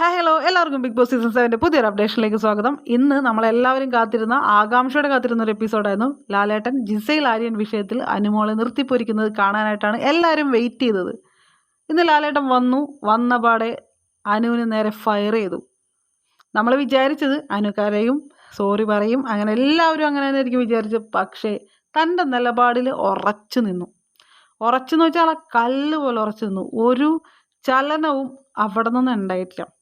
Hi hello എല്ലാവർക്കും big boss season സെവന്റെ പുതിയൊരു അപ്ഡേഷനിലേക്ക് സ്വാഗതം. ഇന്ന് നമ്മളെല്ലാവരും കാത്തിരുന്ന ആകാംക്ഷയോടെ കാത്തിരുന്ന ഒരു എപ്പിസോഡായിരുന്നു ലാലേട്ടൻ ജിസൈൽ ആര്യൻ വിഷയത്തിൽ അനുമോളെ നിർത്തിപ്പൊരിക്കുന്നത് കാണാനായിട്ടാണ് എല്ലാവരും വെയിറ്റ് ചെയ്തത്. ഇന്ന് ലാലേട്ടൻ വന്നു. വന്ന പാടെ അനുവിന് നേരെ ഫയർ ചെയ്തു. നമ്മൾ വിചാരിച്ചത് അനുക്കാരെയും സോറി പറയും അങ്ങനെ എല്ലാവരും അങ്ങനെ തന്നെ ആയിരിക്കും വിചാരിച്ചത്. പക്ഷേ തന്റെ നിലപാടിൽ ഉറച്ചു നിന്നു. ഉറച്ചെന്ന് വെച്ചാൽ ആ കല്ല് പോലെ ഉറച്ചു നിന്നു. ഒരു ചലനവും അവിടെ നിന്ന് ഉണ്ടായിട്ടില്ല.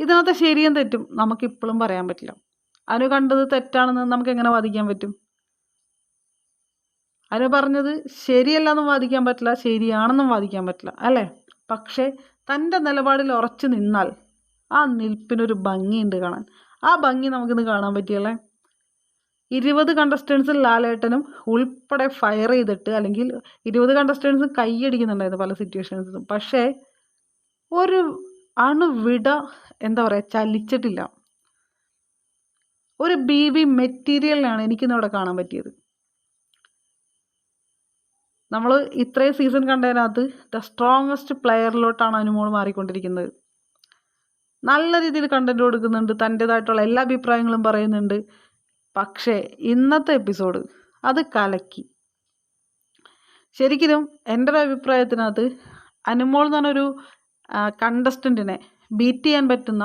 ഇതിനകത്ത് ശരിയും തെറ്റും നമുക്കിപ്പോഴും പറയാൻ പറ്റില്ല. അനു കണ്ടത് തെറ്റാണെന്ന് നമുക്ക് എങ്ങനെ വാദിക്കാൻ പറ്റും? അനു പറഞ്ഞത് ശരിയല്ലെന്നും വാദിക്കാൻ പറ്റില്ല ശരിയാണെന്നും വാദിക്കാൻ പറ്റില്ല അല്ലേ? പക്ഷേ തന്റെ നിലപാടിൽ ഉറച്ചു നിന്നാൽ ആ നിൽപ്പിനൊരു ഭംഗിയുണ്ട് കാണാൻ. ആ ഭംഗി നമുക്കിന്ന് കാണാൻ പറ്റിയല്ലേ ഇരുപത് കണ്ടസ്റ്റൻസിൽ ലാലേട്ടനും ഉൾപ്പെടെ ഫയർ ചെയ്തിട്ട് അല്ലെങ്കിൽ ഇരുപത് കണ്ടസ്റ്റൻസും കൈയടിക്കുന്നുണ്ടായിരുന്നു പല സിറ്റുവേഷൻസിലും പക്ഷേ ഒരു അണുവിട എന്താ പറയുക ചലിച്ചിട്ടില്ല. ഒരു ബി ബി മെറ്റീരിയലിനാണ് എനിക്കിന്നവിടെ കാണാൻ പറ്റിയത്. നമ്മൾ ഇത്രയും സീസൺ കണ്ടതിനകത്ത് ദ സ്ട്രോങ്ങസ്റ്റ് പ്ലെയറിലോട്ടാണ് അനുമോൾ മാറിക്കൊണ്ടിരിക്കുന്നത്. നല്ല രീതിയിൽ കണ്ടന്റ് കൊടുക്കുന്നുണ്ട് തന്റേതായിട്ടുള്ള എല്ലാ അഭിപ്രായങ്ങളും പറയുന്നുണ്ട്. പക്ഷേ ഇന്നത്തെ എപ്പിസോഡ് അത് കലക്കി. ശരിക്കും എന്റെ ഒരു അഭിപ്രായത്തിനകത്ത് അനുമോൾ എന്ന് പറഞ്ഞൊരു കണ്ടസ്റ്റന്റിനെ ബീറ്റ് ചെയ്യാൻ പറ്റുന്ന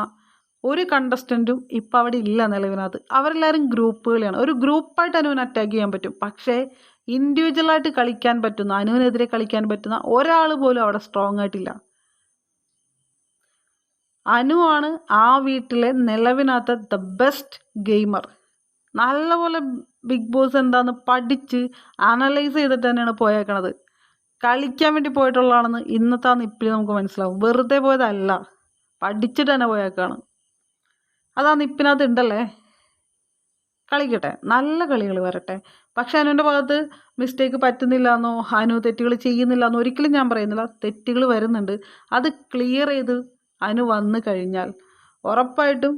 ഒരു കണ്ടസ്റ്റന്റും ഇപ്പോൾ അവിടെ ഇല്ല നിലവിനകത്ത്. അവരെല്ലാവരും ഗ്രൂപ്പുകളെയാണ് ഒരു ഗ്രൂപ്പായിട്ട് അനുവിനെ അറ്റാക്ക് ചെയ്യാൻ പറ്റും. പക്ഷേ ഇൻഡിവിജ്വലായിട്ട് കളിക്കാൻ പറ്റുന്ന അനുവിനെതിരെ കളിക്കാൻ പറ്റുന്ന ഒരാൾ പോലും അവിടെ സ്ട്രോങ് ആയിട്ടില്ല. അനുവാണ് ആ വീട്ടിലെ നിലവിനകത്തെ ദ ബെസ്റ്റ് ഗെയിമർ നല്ലപോലെ ബിഗ് ബോസ് എന്താന്ന് പഠിച്ച് അനലൈസ് ചെയ്തിട്ട് തന്നെയാണ് പോയേക്കണത്. കളിക്കാൻ വേണ്ടി പോയിട്ടുള്ളതാണെന്ന് ഇന്നത്തെ ആ നിപ്പിൽ നമുക്ക് മനസ്സിലാവും. വെറുതെ പോയതല്ല പഠിച്ചിട്ട് തന്നെ പോയേക്കാണ്. അത് ആ നിപ്പിനകത്ത് ഉണ്ടല്ലേ? കളിക്കട്ടെ നല്ല കളികൾ വരട്ടെ. പക്ഷെ അനുവിന്റെ ഭാഗത്ത് മിസ്റ്റേക്ക് പറ്റുന്നില്ല എന്നോ അനു തെറ്റുകൾ ചെയ്യുന്നില്ല എന്നോ ഒരിക്കലും ഞാൻ പറയുന്നില്ല. തെറ്റുകൾ വരുന്നുണ്ട്. അത് ക്ലിയർ ചെയ്ത് അനു വന്നു കഴിഞ്ഞാൽ ഉറപ്പായിട്ടും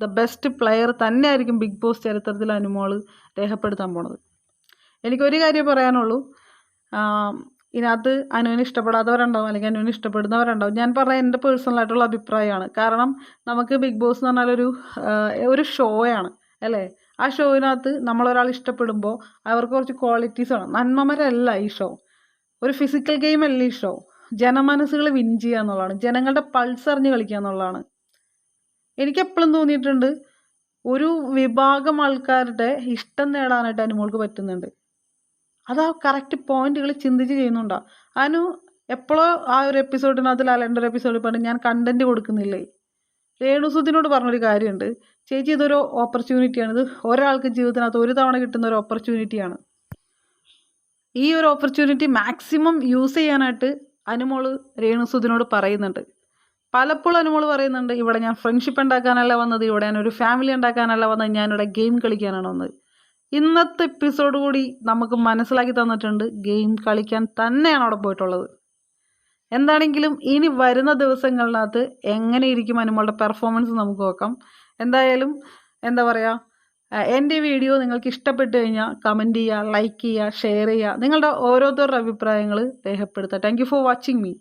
ദ ബെസ്റ്റ് പ്ലെയർ തന്നെയായിരിക്കും ബിഗ് ബോസ് ചരിത്രത്തിൽ അനുമോൾ രേഖപ്പെടുത്താൻ പോണത്. എനിക്കൊരു കാര്യം പറയാനുള്ളൂ. ഇതിനകത്ത് അനുവിന് ഇഷ്ടപ്പെടാത്തവരുണ്ടാവും അല്ലെങ്കിൽ അനുവിന് ഇഷ്ടപ്പെടുന്നവരുണ്ടാവും. ഞാൻ പറഞ്ഞ എന്റെ പേഴ്സണലായിട്ടുള്ള അഭിപ്രായമാണ്. കാരണം നമുക്ക് ബിഗ് ബോസ് എന്ന് പറഞ്ഞാൽ ഒരു ഒരു ഷോയാണ് അല്ലേ? ആ ഷോയിനകത്ത് നമ്മളൊരാൾ ഇഷ്ടപ്പെടുമ്പോൾ അവർക്ക് കുറച്ച് ക്വാളിറ്റീസ് വേണം. നന്മമരല്ല ഈ ഷോ ഒരു ഫിസിക്കൽ ഗെയിം അല്ല ഈ ഷോ ജനമനസ്സുകൾ വിൻ ചെയ്യുക എന്നുള്ളതാണ്. ജനങ്ങളുടെ പൾസ് അറിഞ്ഞ് കളിക്കുക എന്നുള്ളതാണ്. എനിക്ക് എപ്പോഴും തോന്നിയിട്ടുണ്ട് ഒരു വിഭാഗം ആൾക്കാരുടെ ഇഷ്ടം നേടാനായിട്ട് അനുമോൾക്ക് പറ്റുന്നുണ്ട്. അത് ആ കറക്റ്റ് പോയിന്റുകൾ ചിന്തിച്ച് ചെയ്യുന്നുണ്ടോ? അനു എപ്പോഴോ ആ ഒരു എപ്പിസോഡിനകത്ത് ലാലേന്റെ ഒരു എപ്പിസോഡിൽ പറഞ്ഞു ഞാൻ കണ്ടന്റ് കൊടുക്കുന്നില്ലേ? രേണുസുദിനോട് പറഞ്ഞൊരു കാര്യമുണ്ട്. ചേച്ചി ഇതൊരു ഓപ്പർച്യൂണിറ്റിയാണ് ഇത് ഒരാൾക്ക് ജീവിതത്തിനകത്ത് ഒരു തവണ കിട്ടുന്ന ഒരു ഓപ്പർച്യൂണിറ്റിയാണ് ഈ ഒരു ഓപ്പർച്യൂണിറ്റി മാക്സിമം യൂസ് ചെയ്യാനായിട്ട് അനുമോൾ രേണുസുദിനോട് പറയുന്നുണ്ട്. പലപ്പോഴും അനുമോൾ പറയുന്നുണ്ട് ഇവിടെ ഞാൻ ഫ്രണ്ട്ഷിപ്പ് ഉണ്ടാക്കാനല്ല വന്നത് ഇവിടെ ഞാൻ ഒരു ഫാമിലി ഉണ്ടാക്കാനല്ല വന്നത് ഞാനിവിടെ ഗെയിം കളിക്കാനാണ് വന്നത്. ഇന്നത്തെ എപ്പിസോഡ് കൂടി നമുക്ക് മനസ്സിലാക്കി തന്നിട്ടുണ്ട്. ഗെയിം കളിക്കാൻ തന്നെയാണ് അവിടെ പോയിട്ടുള്ളത്. എന്താണെങ്കിലും ഇനി വരുന്ന ദിവസങ്ങളിനകത്ത് എങ്ങനെ ഇരിക്കും അനുമോളുടെ പെർഫോമൻസ് നമുക്ക് നോക്കാം. എന്തായാലും എന്താ പറയുക എന്റെ വീഡിയോ നിങ്ങൾക്ക് ഇഷ്ടപ്പെട്ടു കഴിഞ്ഞാൽ കമന്റ് ചെയ്യുക ലൈക്ക് ചെയ്യുക ഷെയർ ചെയ്യുക. നിങ്ങളുടെ ഓരോരുത്തരുടെ അഭിപ്രായങ്ങൾ രേഖപ്പെടുത്തുക. Thank for watching me